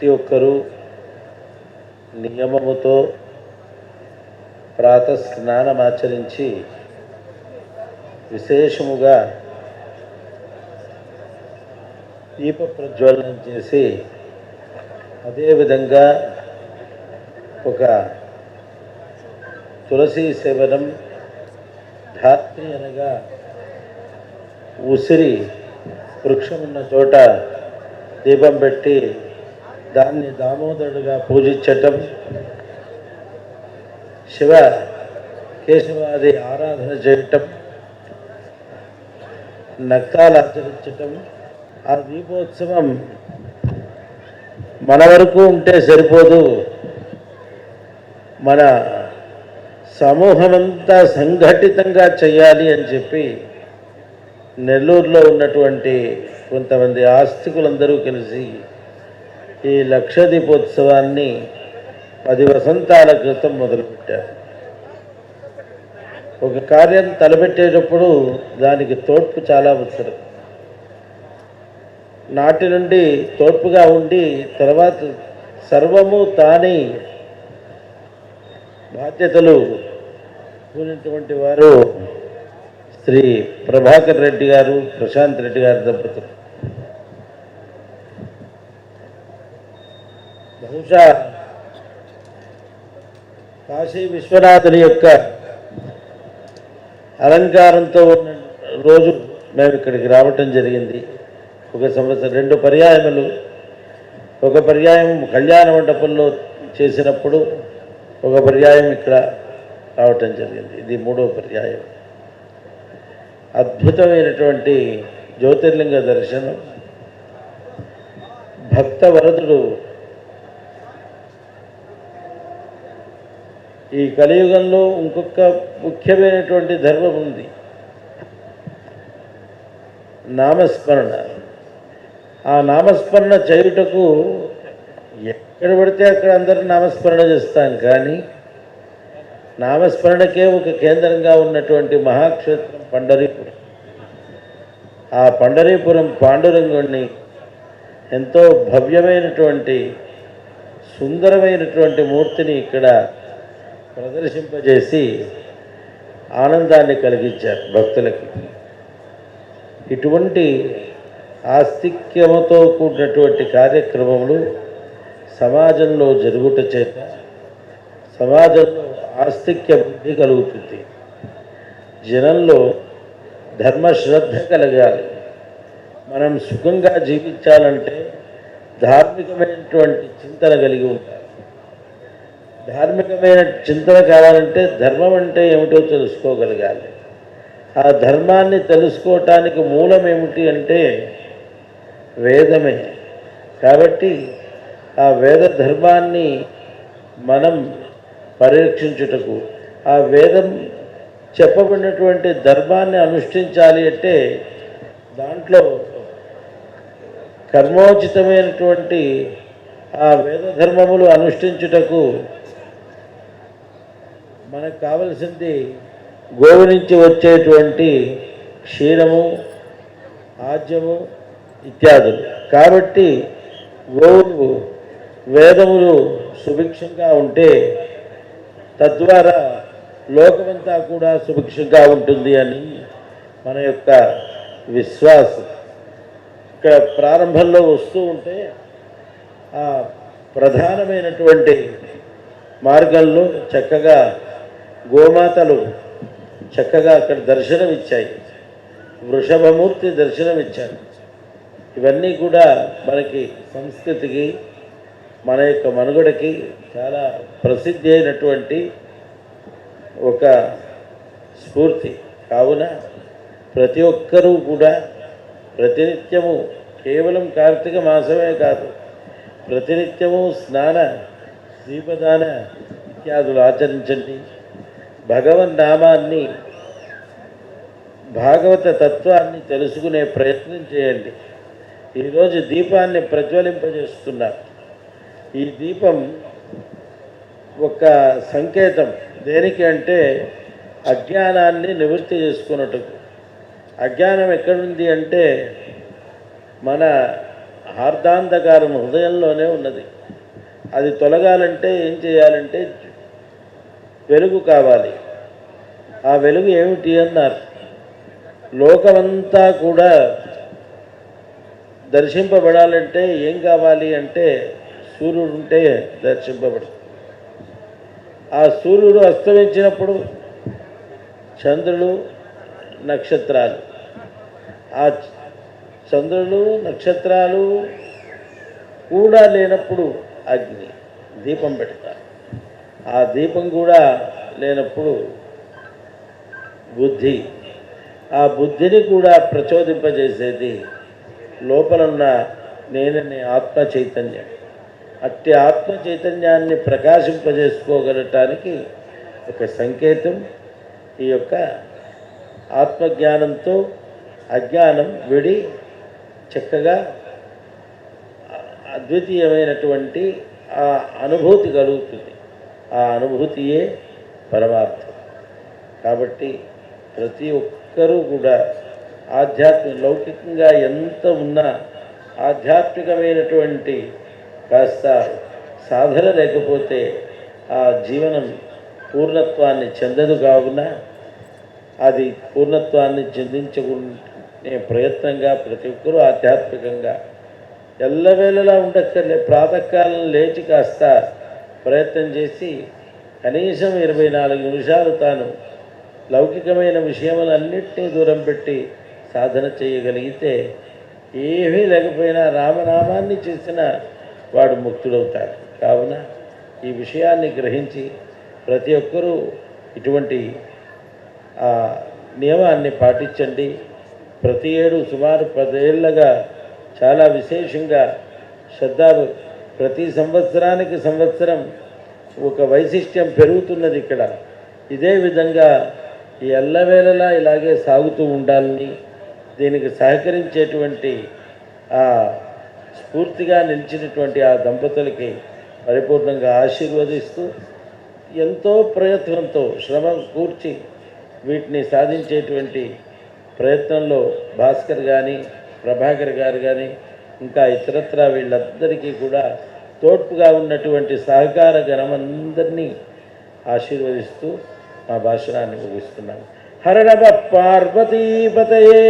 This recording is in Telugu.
ప్రతి ఒక్కరూ నియమముతో ప్రాత స్నానమాచరించి విశేషముగా దీప ప్రజ్వలనం చేసి అదేవిధంగా ఒక తులసి సేవనం ధాత్రి అనగా ఉసిరి వృక్షం ఉన్న చోట దీపం పెట్టి దాన్ని దామోదరుడుగా పూజించటం. శివ కేశవాది ఆరాధన చేయటం. నక్తాలు ఆచరించటం. ఆ దీపోత్సవం మన వరకు ఉంటే సరిపోదు. మన సమూహమంతా సంఘటితంగా చేయాలి అని చెప్పి నెల్లూరులో ఉన్నటువంటి కొంతమంది ఆస్తికులందరూ కలిసి ఈ లక్ష దీపోత్సవాన్ని పది వసంతాల క్రితం మొదలుపెట్టారు. ఒక కార్యం తలపెట్టేటప్పుడు దానికి తోడ్పు చాలా అవసరం. నాటి నుండి తోడ్పుగా ఉండి తర్వాత సర్వము తానే బాధ్యతలు కూడినటువంటి వారు శ్రీ ప్రభాకర్ రెడ్డి గారు ప్రశాంత్ రెడ్డి గారి దంపతులు. బహుశా కాశీ విశ్వనాథుని యొక్క అలంకారంతో ఉన్న రోజు మేము ఇక్కడికి రావటం జరిగింది. ఒక సంవత్సరం రెండు పర్యాయములు. ఒక పర్యాయం కళ్యాణ మండపంలో చేసినప్పుడు ఒక పర్యాయం ఇక్కడ రావటం జరిగింది. ఇది మూడో పర్యాయం. అద్భుతమైనటువంటి జ్యోతిర్లింగ దర్శనం. భక్త వరదుడు ఈ కలియుగంలో ఇంకొక ముఖ్యమైనటువంటి ధర్మం ఉంది. నామస్మరణ. ఆ నామస్మరణ చేయుటకు ఎక్కడ పడితే అక్కడ అందరూ నామస్మరణ చేస్తాను కానీ నామస్మరణకే ఒక కేంద్రంగా ఉన్నటువంటి మహాక్షేత్రం పండరీపురం. ఆ పండరీపురం పాండురంగుణ్ణి ఎంతో భవ్యమైనటువంటి సుందరమైనటువంటి మూర్తిని ఇక్కడ ప్రదర్శింపజేసి ఆనందాన్ని కలిగించారు భక్తులకి. ఇటువంటి ఆస్తిక్యముతో కూడినటువంటి కార్యక్రమములు సమాజంలో జరుగుట చేత సమాజంలో ఆస్తిక్య బుద్ధి కలుగుతుంది. జనంలో ధర్మశ్రద్ధ కలగాలి. మనం సుఖంగా జీవించాలంటే ధార్మికమైనటువంటి చింతన కలిగి ఉండాలి. ధార్మికమైన చింతన కావాలంటే ధర్మం అంటే ఏమిటో తెలుసుకోగలగాలి. ఆ ధర్మాన్ని తెలుసుకోవటానికి మూలం ఏమిటి అంటే వేదమే. కాబట్టి ఆ వేద ధర్మాన్ని మనం పరిరక్షించుటకు ఆ వేదం చెప్పబడినటువంటి ధర్మాన్ని అనుష్ఠించాలి అంటే దాంట్లో కర్మోచితమైనటువంటి ఆ వేద ధర్మములు అనుష్ఠించుటకు మనకు కావలసింది గోవు నుంచి వచ్చేటువంటి క్షీరము ఆజ్యము ఇత్యాదులు. కాబట్టి గోవులు వేదములు సుభిక్షంగా ఉంటే తద్వారా లోకమంతా కూడా సుభిక్షంగా ఉంటుంది అని మన యొక్క విశ్వాసం. ఇక్కడ ప్రారంభంలో వస్తూ ఉంటే ఆ ప్రధానమైనటువంటి మార్గంలో చక్కగా గోమాతలు చక్కగా అక్కడ దర్శనమిచ్చాయి. వృషభమూర్తి దర్శనమిచ్చారు. ఇవన్నీ కూడా మనకి సంస్కృతికి మన యొక్క మనుగడకి చాలా ప్రసిద్ధి అయినటువంటి ఒక స్ఫూర్తి. కావున ప్రతి ఒక్కరూ కూడా ప్రతినిత్యము కేవలం కార్తీక మాసమే కాదు ప్రతినిత్యము స్నాన దీపదాన ఇత్యాదులు ఆచరించండి. భగవన్ నామాన్ని భాగవత తత్వాన్ని తెలుసుకునే ప్రయత్నం చేయండి. ఈరోజు దీపాన్ని ప్రజ్వలింపజేస్తున్నారు. ఈ దీపం ఒక సంకేతం. దేనికి అంటే అజ్ఞానాన్ని నివృత్తి చేసుకున్నట్టుకు. అజ్ఞానం ఎక్కడుంది అంటే మన హార్దాంధకారం హృదయంలోనే ఉన్నది. అది తొలగాలంటే ఏం చేయాలంటే వెలుగు కావాలి. ఆ వెలుగు ఏమిటి అన్నారు. లోకమంతా కూడా దర్శింపబడాలంటే ఏం కావాలి అంటే సూర్యుడు ఉంటే దర్శింపబడు. ఆ సూర్యుడు అస్తమించినప్పుడు చంద్రుడు నక్షత్రాలు. ఆ చంద్రులు చంద్రుడు నక్షత్రాలు కూడా లేనప్పుడు అగ్ని దీపం పెడతారు. ఆ దీపం కూడా లేనప్పుడు బుద్ధి ఆ బుద్ధిని కూడా ప్రచోదింపజేసేది లోపల ఉన్న నేననే ఆత్మ చైతన్యం. అట్టి ఆత్మ చైతన్యాన్ని ప్రకాశింపజేసుకోగలటానికి ఒక సంకేతం ఈ యొక్క ఆత్మజ్ఞానంతో అజ్ఞానం విడి చక్కగా అద్వితీయమైనటువంటి ఆ అనుభూతి కలుగుతుంది. ఆ అనుభూతియే పరమార్థం. కాబట్టి ప్రతి ఒక్కరూ కూడా ఆధ్యాత్మిక లౌకికంగా ఎంత ఉన్నా ఆధ్యాత్మికమైనటువంటి కాస్త సాధన లేకపోతే ఆ జీవనం పూర్ణత్వాన్ని చెందదు కావున అది పూర్ణత్వాన్ని చెందించుకునే ప్రయత్నంగా ప్రతి ఒక్కరూ ఆధ్యాత్మికంగా ఎల్లవేళలా ఉండక్కర్లే. ప్రాతకాలం లేచి కాస్త ప్రయత్నం చేసి కనీసం ఇరవై నాలుగు నిమిషాలు తాను లౌకికమైన విషయములన్నింటినీ దూరం పెట్టి సాధన చేయగలిగితే ఏమీ లేకపోయినా రామనామాన్ని చేసిన వాడు ముక్తుడవుతాడు. కావున ఈ విషయాన్ని గ్రహించి ప్రతి ఒక్కరూ ఇటువంటి ఆ నియమాన్ని పాటించండి. ప్రతి ఏడు సుమారు పదేళ్ళగా చాలా విశేషంగా శ్రద్ధ ప్రతి సంవత్సరానికి సంవత్సరం ఒక వైశిష్ట్యం పెరుగుతున్నది ఇక్కడ. ఇదే విధంగా ఈ ఎల్లవేళలా ఇలాగే సాగుతూ ఉండాలని దీనికి సహకరించేటువంటి ఆ స్ఫూర్తిగా నిలిచినటువంటి ఆ దంపతులకి పరిపూర్ణంగా ఆశీర్వదిస్తూ ఎంతో ప్రయత్నంతో శ్రమ కూర్చి వీటిని సాధించేటువంటి ప్రయత్నంలో భాస్కర్ కానీ ప్రభాకర్ గారు కానీ ఇంకా ఇతరత్ర వీళ్ళందరికీ కూడా తోడ్పుగా ఉన్నటువంటి సహకార గణమందరినీ ఆశీర్వదిస్తూ మా భాషణాన్ని ముగిస్తున్నాను. హర పార్వతీపతయే